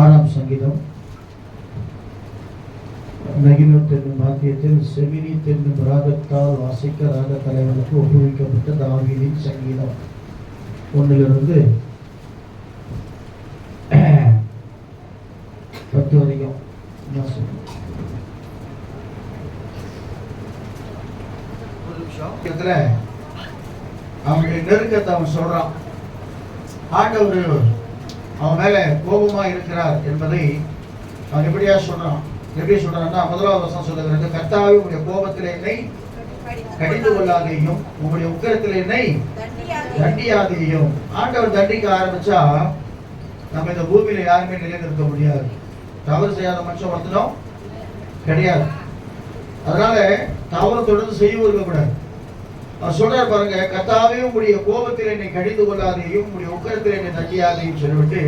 ஆறாம் சங்கீதம் நகினோத் என்னும் வாக்கியத்தில் செமினி என்னும் ராகத்தால் வாசிக்க ராக தலைவனுக்கு ஒப்புவிக்கப்பட்ட தாவீதின் சங்கீதம் ஒன்றிலிருந்து பத்து வரைக்கும் வாசிப்போம். ஒரு நிமிஷம். நெருக்கத்தை அவன் சொல்றான் ஆண்டவர் அவன் மேல கோபமா இருக்கிறார் என்பதை அவன் எப்படியா சொல்றான்? எப்படி சொல்றான்னா முதலாவது வசனம் சொல்லுகிறது கர்த்தாவே உங்களுடைய கோபத்தில் என்னை கடிந்து கொள்ளாதேயும் உங்களுடைய உக்கரத்தில் என்னை தண்டியாதேயும். ஆண்டவர் தண்டிக்க ஆரம்பிச்சா நம்ம இந்த பூமியில யாருமே நிலைநிறுத்த முடியாது. தவறு செய்யாத மனுஷன் ஒருத்தனும் கிடையாது. அதனால தவறு தொடர்ந்து செய்யவும் இருக்கக்கூடாது. சொல்றாரு பாருங்க கத்தாவே உங்களுடைய கோபத்தில் என்னை கடிந்து கொள்ளாதையும் உங்களுடைய உக்கரத்தில் என்னை தண்டியாதையும் சொல்லிவிட்டு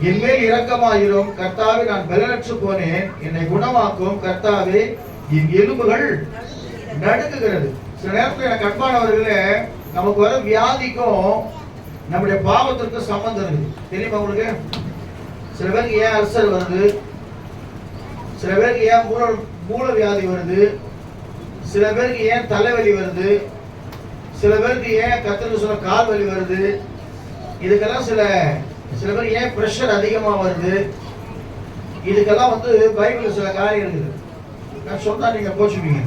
என் மேல் இரக்கமாயிரும் கர்த்தாவே நான் பலனற்று போனேன். என்னை குணமாக்கும் கர்த்தாவே என் எலும்புகள் நடுங்குகிறது. சில நேரத்தில் எனக்கு அன்பானவர்களே நமக்கு வர வியாதிக்கும் நம்முடைய பாவத்திற்கும் சம்பந்தம் இருக்குது. தெரியுமா உங்களுக்கு? சில பேருக்கு ஏன் அல்சர் வருது? சில பேருக்கு ஏன் மூல மூல வியாதி வருது? சில பேருக்கு ஏன் தலைவலி வருது? சில பேருக்கு ஏன் கத்திரிக்கு சொல்ல கால் வலி வருது? இதுக்கெல்லாம் சில சில பேர் ஏன் ப்ரெஷர் அதிகமாக வருது? இதுக்கெல்லாம் வந்து பைபிள் சில காரியம் இருக்குது. நான் சொன்னால் நீங்கள் கோச்சுப்பீங்க.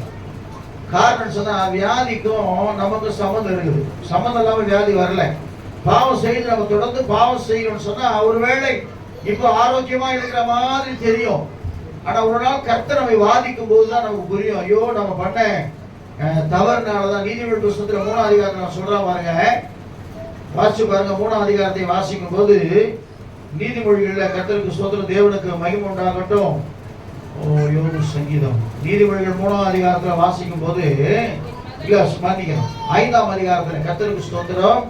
காரணம் சொன்னால் வியாதிக்கும் நமக்கும் சம்மந்தம் இருக்குது. சம்மந்தம் இல்லாமல் வியாதி வரல. பாவம் செய்து நம்ம தொடர்ந்து பாவம் செய்யணும்னு சொன்னா ஒருவேளை இப்போ ஆரோக்கியமாக இருக்கிற மாதிரி தெரியும். ஆனால் ஒரு நாள் கர்த்தர் நம்மை வாதிக்கும் போது தான் நமக்கு புரியும். ஐயோ நம்ம பண்ண தவறுனாலதான் நீதிமன்ற புஸ்தகத்துல மூணாம் அதிகாரத்தை நான் சொல்றேன் பாருங்க. வாசிச்சு பாருங்க மூணாம் அதிகாரத்தை வாசிக்கும் போது நீதிமொழிகளில் கர்த்தருக்கு சோதர தேவனுக்கு மகிமை உண்டாகட்டும். ஓ யோகு சங்கீதம். நீதிமொழிகள் மூணாம் அதிகாரத்துல வாசிக்கும் போது இல்ல ஐந்தாம் அதிகாரத்துல கர்த்தருக்கு ஸ்தோத்திரம்.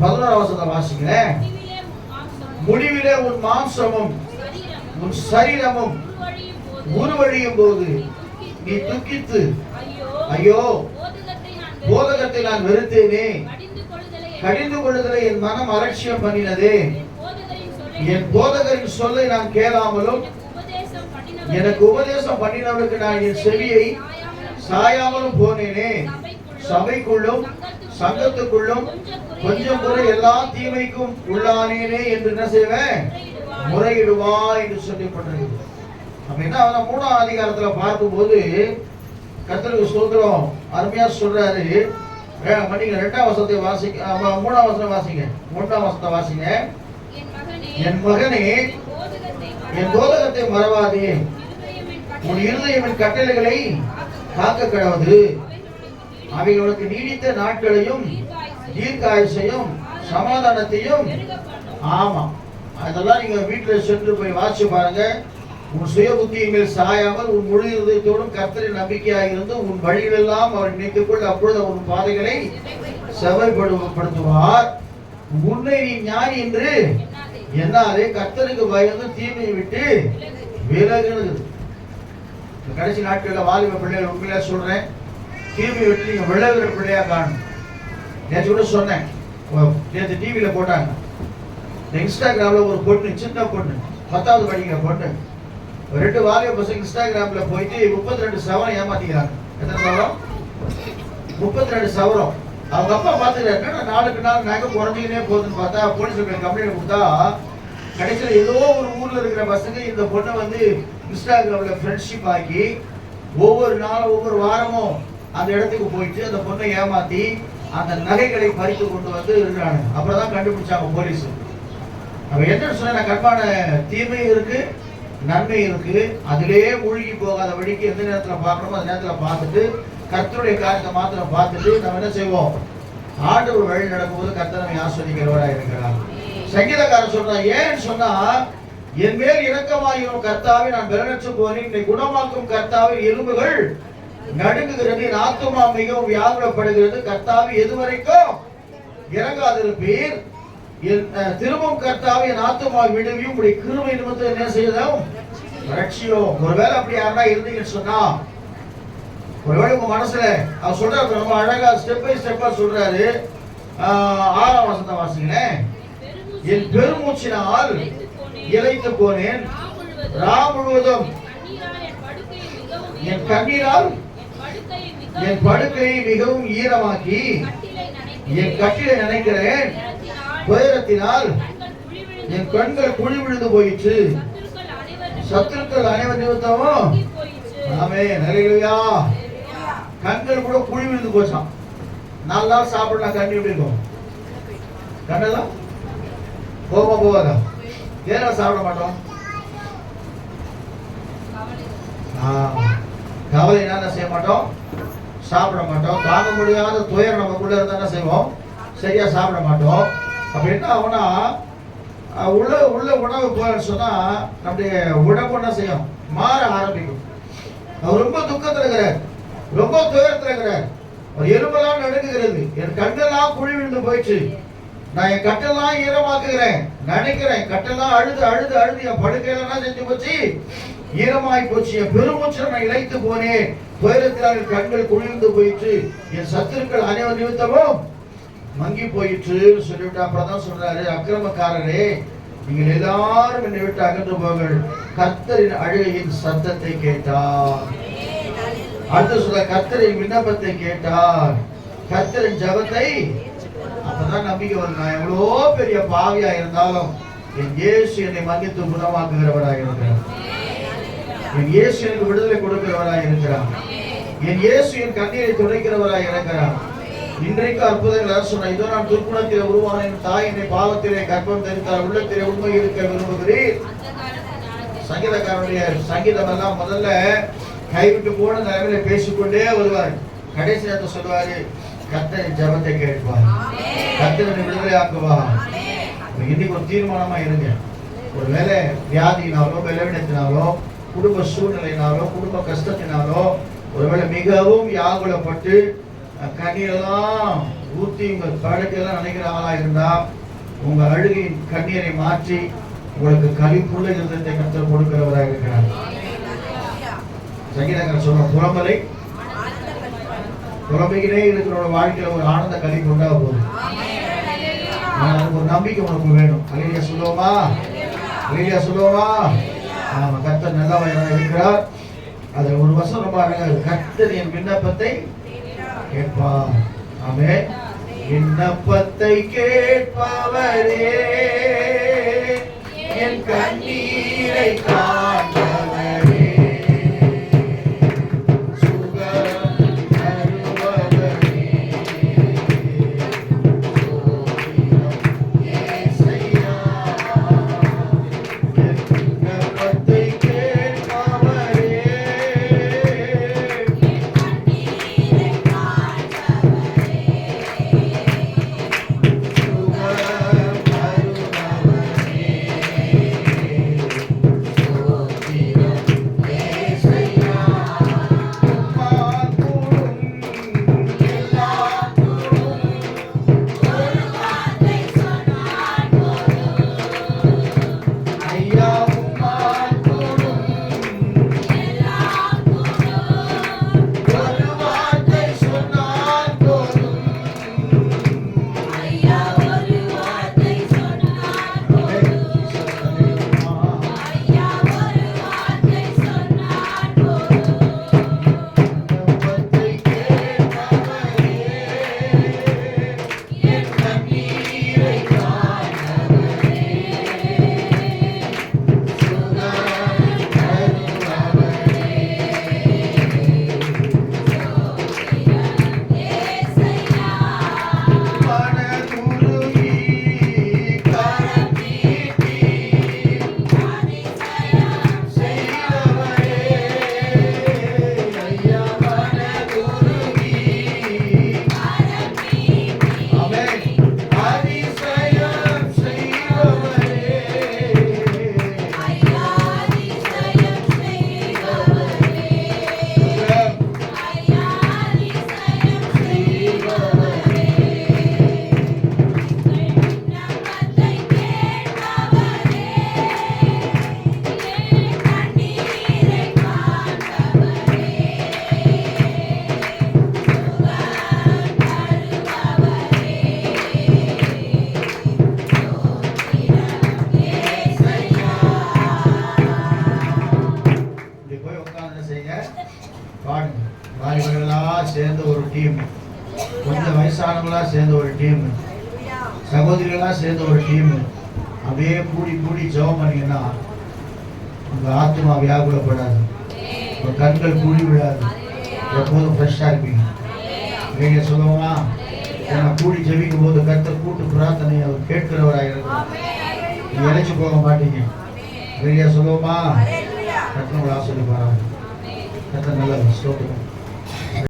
பதினோராம் வசனத்தை வாசிக்கிறேன். முடிவிலே உன் மாம்சமும் உன் சரீரமும் உருவழியும் போது நீ துக்கித்து ஐயோ போதகத்தை நான் வெறுத்தேனே. கடிந்து கொள்ளுதலை என் மனம் அலட்சியம் பண்ணினதே. என் போதகரின் சொல்லை நான் கேளாமலும் எனக்கு உபதேசம் பண்ணினவனுக்கு நான் என் செவியை சாயாமலும் போனேனே. சபைக்குள்ளும் சங்கத்துக்குள்ளும் கொஞ்சம் முறை எல்லா தீமைக்கும் உள்ளானேனே என்று என்ன செய்வேன்? முறையிடுவா என்று சொல்லப்பட்டது அப்ப என்ன ஆகுதுன்னா, மூணாம் அதிகாரத்துல பார்க்கும்போது கர்த்தருக்கு ஸ்தோத்திரம் அருமையா சொல்றாரு. மன்னிங்க ரெண்டாம் வசனத்தை வாசிக்க மூணாம் வசனம் வாசிங்க. மூன்றாம் வசனத்தை வாசிங்க. என் மகனே என் போதகத்தை மறவாதே. உன் இருதயம் என் கட்டளைகளை காக்க கிடவது அவைகள் உனக்கு நீடித்த நாட்களையும் தீர்க்காயுசையும் சமாதானத்தையும் ஆமா. அதெல்லாம் நீங்க வீட்டுல சென்று போய் வாசிச்சு பாருங்க. உன் சுய புத்தியின் மேல் சாயாமல் உன் முழு இருதயத்தோடும் கர்த்தரின் நம்பிக்கையாக இருந்து உன் வழிகளெல்லாம் அவர் நினைத்துக் கொண்டு அப்பொழுது உன் பாதைகளை செவைப்படுத்துவார் உன்னை நீ ஞானி என்று என்னாலே கர்த்தருக்கு பயந்து தீமையை விட்டு விலகுனது கடைசி நாட்களில் வாலிப பிள்ளைகள் உண்மையில சொல்றேன். தீமையை விட்டு நீங்க விலகுற பிள்ளையா காணும். நேற்று கூட சொன்னேன். நேற்று டிவியில போட்டாங்க. இன்ஸ்டாகிராம்ல ஒரு பொண்ணு சின்ன பொண்ணு பத்தாவது படிக்கிற பொண்ணு. ரெண்டு வாரிய பசங்க இன்ஸ்டாகிராம்ல போயிட்டு முப்பத்தி ரெண்டு சவரம் ஏமாத்திக்கிறாங்க. எத்தனை சவரம்? முப்பத்தி ரெண்டு சவரம். அவங்க அப்பா பார்த்துக்கிறாரு நாளுக்கு நாள் நகை குறைஞ்சிக்கினே போகுதுன்னு பார்த்தா போலீஸ் கம்ப்ளைண்ட் கொடுத்தா கடைசியில் ஏதோ ஒரு ஊர்ல இருக்கிற பசங்க இந்த பொண்ணை வந்து இன்ஸ்டாகிராம்ல ஃப்ரெண்ட்ஷிப் ஆக்கி ஒவ்வொரு நாளும் ஒவ்வொரு வாரமும் அந்த இடத்துக்கு போயிட்டு அந்த பொண்ணை ஏமாத்தி அந்த நகைகளை பறித்து கொண்டு வந்து இருக்கிறாங்க அப்புறம் தான் கண்டுபிடிச்சாங்க போலீஸ் அவ என்ன சொன்ன கண்பான தீமை இருக்கு. நன்மை இருக்கு. அதிலே மூழ்கி போகாதபடிக்கு எந்த நேரத்துல பார்க்கணுமோ அந்த நேரத்துல பார்த்துட்டு கர்த்தருடைய காரியத்தை மாத்திரம் பார்த்துட்டு நம்ம என்ன செய்வோம்? ஆண்டவர் வழி நடக்கும்போது கர்த்தர் நம்மை ஆஸ்வதிக்கிறவராக இருக்கிறார். சங்கீதக்காரன் சொல்றான் ஏன்னு சொன்னா என் மேல் இரக்கமாயிரும் கர்த்தாவை நான் பலனற்று போனேன் என்னை குணமாக்கும் கர்த்தாவின் எலும்புகள் நடுங்குகிறது. என் ஆத்துமா மிகவும் வியாகுலப்படுகிறது. கர்த்தாவை எதுவரைக்கும் இறங்காதிருப்பீர். என் கர்த்தாவை என் ஆத்துமா விடுவியும் உடைய கிருமை நிமித்தம் என்ன செய்யணும் ரட்சியோ ஒருவேளை அப்படி யாரா இருந்தீங்கன்னு சொன்னா ஒருவேளை உங்க மனசுல அவர் சொல்றாரு ரொம்ப அழகா ஸ்டெப் பை ஸ்டெப்பா சொல்றாரு. ஆறாம் வசந்த வாசிங்களேன் என் பெருமூச்சினால் இழைத்து போனேன். ரா முழுவதும் என் கண்ணீரால் என் படுக்கையை மிகவும் ஈரமாக்கி என் கட்டிலை நினைக்கிறேன். துயரத்தினால் என் கண்கள் குழி விழுந்து போயிற்று சத்துருக்கள் அனைவர் நிமித்தமும் ஆமே நிறையா கண்கள் கூட குழி விழுந்து போச்சாம். நாலு நாள் சாப்பிடலாம் கண்ணி எப்படி இருக்கும்? கண்ணெல்லாம் போமா போவாதா ஏன்னா சாப்பிட மாட்டோம்? ஆ, கவலைனா என்ன செய்ய மாட்டோம்? சாப்பிட மாட்டோம். தாங்க முடியாத துயரம் நமக்குள்ள இருந்தா என்ன செய்வோம்? சரியா சாப்பிட மாட்டோம். அப்ப என்ன ஆகும்னா உள்ள உள்ள உணவு போயின்னு சொன்னா நம்முடைய உடம்பு என்ன செய்யும்? மாற ஆரம்பிக்கும். அவர் ரொம்ப துக்கத்துல இருக்கிறார். ரொம்ப துயரத்துல இருக்கிறார். அவர் எலும்பெல்லாம் நடுங்குகிறது. என் கண்ணெல்லாம் குழி விழுந்து போயிடுச்சு. நான் என் கட்டெல்லாம் ஈரமாக்குகிறேன். நினைக்கிறேன். கட்டெல்லாம் அழுது அழுது அழுது. என் படுக்கையில என்ன செஞ்சு போச்சு? ஈரமாய் போச்சு. என் பெருமூச்சு நான் இழைத்து போனேன். துயரத்தினால் என் கண்கள் குளிர்ந்து போயிற்று என் சத்துருக்கள் அனைவர் நிமித்தமும் மங்கி போயிற்று சொல்லிவிட்டு அப்புறம் சொல்றாரு அக்கிரமக்காரரே நீங்கள் எல்லாரும் என்னை விட்டு அகன்று போங்கள். கத்தரின் அழுகையின் சத்தத்தை கேட்டார். அடுத்து சொல்ல கத்தரின் விண்ணப்பத்தை கேட்டார். கத்தரின் ஜபத்தை அப்பதான் நம்பிக்கை வரும். நான் எவ்வளோ பெரிய பாவியா இருந்தாலும் என் இயேசு என்னை மன்னித்து குணமாக்குகிறவராக இருக்கிறார். என் இயேசு எனக்கு விடுதலை கொடுக்கிறவராக இருக்கிறார். என் இயேசு என் கண்ணீரை துடைக்கிறவராக இருக்கிறார். இன்றைக்கு அற்புதங்கள் சொன்ன இதோ நான் துர்க்குணத்திலே உருவான என் தாய் என்னை பாவத்திலே கற்பம் தெரிந்தார் உள்ளத்திலே உண்மை இருக்க விரும்புகிறேன். சங்கீதக்காரனுடைய சங்கீதம் எல்லாம் முதல்ல கைவிட்டு போன நிலைமையில பேசிக்கொண்டே வருவார். கடைசி நேரத்தில் சொல்லுவாரு கத்தனை ஜபத்தை கேட்பார். கத்தனை விடுதலை ஆக்குவார் இன்னைக்கு ஒரு தீர்மானமா இருங்க. ஒருவேளை வியாதியினாலோ பலவீனத்தினாலோ குடும்ப சூழ்நிலையினாலோ குடும்ப கஷ்டத்தினாலோ ஒருவேளை மிகவும் யாகுலப்பட்டு கண்ணீரெல்லாம் ஊற்றி உங்கள் பழக்கெல்லாம் நினைக்கிற ஆளாக இருந்தா உங்கள் அழுகையின் கண்ணீரை மாற்றி உங்களுக்கு கழிப்புள்ள இருந்தத்தை கத்தல் கொடுக்கிறவராக இருக்கிறார். சங்கீதங்கள் சொன்ன புறமலை புலம்பிக்கிட்டே இருக்கிறோட வாழ்க்கையில ஒரு ஆனந்த கழிப்பு உண்டாக போகுது அதுக்கு ஒரு நம்பிக்கை உனக்கு வேணும். அலையியா சொல்லுவோமா? அலையியா சொல்லுவோமா? கத்தர் கர்த்தர் நல்லவராக இருக்கிறார். அதில் ஒரு வருஷம் ரொம்ப அழகா என் விண்ணப்பத்தை கேட்பார். ஆமே விண்ணப்பத்தை கேட்பவரே என் கண்ணீரை காண்பவரே டீம் கொஞ்சம் வயசானவங்களா சேர்ந்த ஒரு டீம் சகோதரிகளா சேர்ந்த ஒரு டீம் அப்படியே கூடி கூடி ஜெபம் பண்ணீங்கன்னா உங்க ஆத்மா வியாகுலப்படாது. உங்க கண்கள் கூடி விடாது எப்போதும் ஃப்ரெஷ்ஷாக இருப்பீங்க. நீங்க சொல்லுவோமா ஏன்னா கூடி ஜெபிக்கும் போது கர்த்தர் கூட்டு பிரார்த்தனை அவர் கேட்கிறவராக இருக்கும் நீங்க இழைச்சு போக மாட்டீங்க. வெளியே சொல்லுவோமா கர்த்தர் ஆசிரியர் ஆசிரியப்பாராங்க கர்த்தர் நல்ல ஸ்லோகம்